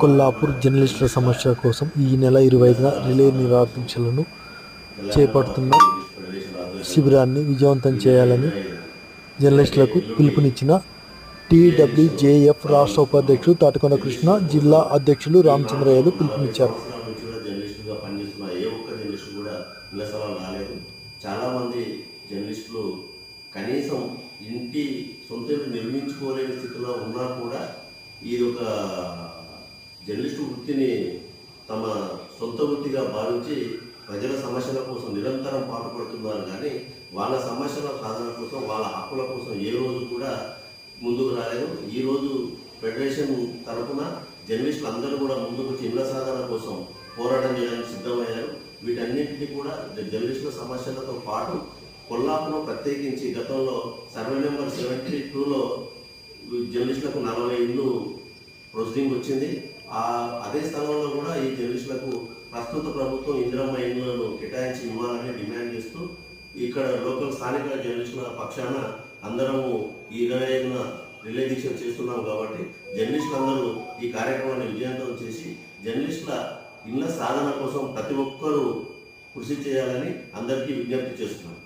కొల్లాపూర్ జర్నలిస్టుల సమస్య కోసం ఈ నెల ఇరవై ఐదున రిలే నిరాదీక్షలను చేపడుతున్న శిబిరాన్ని విజయవంతం చేయాలని జర్నలిస్టులకు పిలుపునిచ్చిన టీడబ్ల్యూజేఎఫ్ రాష్ట్ర ఉపాధ్యక్షుడు తాటకొండ కృష్ణ జిల్లా అధ్యక్షులు రామచంద్రయ్యలు పిలుపునిచ్చారు. జర్నలిస్టులు కనీసం ఇంటి సొంత నిర్మించుకోలేని స్థితిలో ఉన్నా కూడా ఇది ఒక జర్నలిస్టు వృత్తిని తమ సొంత వృత్తిగా భావించి ప్రజల సమస్యల కోసం నిరంతరం పాటుపడుతున్నారు కానీ వాళ్ళ సమస్యల సాధన కోసం వాళ్ళ హక్కుల కోసం ఏ రోజు కూడా ముందుకు రాలేదు. ఈ రోజు ఫెడరేషన్ తరఫున జర్నలిస్టులు అందరూ కూడా ముందుకు చిన్న సాధన కోసం పోరాటం చేయడానికి సిద్ధమయ్యారు. వీటన్నింటినీ కూడా జర్నలిస్టుల సమస్యలతో పాటు కొల్లాపురం ప్రత్యేకించి గతంలో సర్వే నెంబర్ సెవెంటీ టూలో జర్నలిస్టులకు నలభై ఇళ్ళు ప్రొసీడింగ్ వచ్చింది. ఆ అదే స్థలంలో కూడా ఈ జర్నలిస్టులకు ప్రస్తుత ప్రభుత్వం ఇందిరమ్మ ఇళ్ళను కేటాయించి ఇవ్వాలని డిమాండ్ చేస్తూ ఇక్కడ లోకల్ స్థానిక జర్నలిస్టుల పక్షాన అందరము ఈ ఇరవై ఐదున రిలే దీక్ష చేస్తున్నాం కాబట్టి జర్నలిస్టులు అందరూ ఈ కార్యక్రమాన్ని విజయవంతం చేసి జర్నలిస్టుల ఇళ్ళ సాధన కోసం ప్రతి ఒక్కరూ కృషి చేయాలని అందరికీ విజ్ఞప్తి చేస్తున్నాం.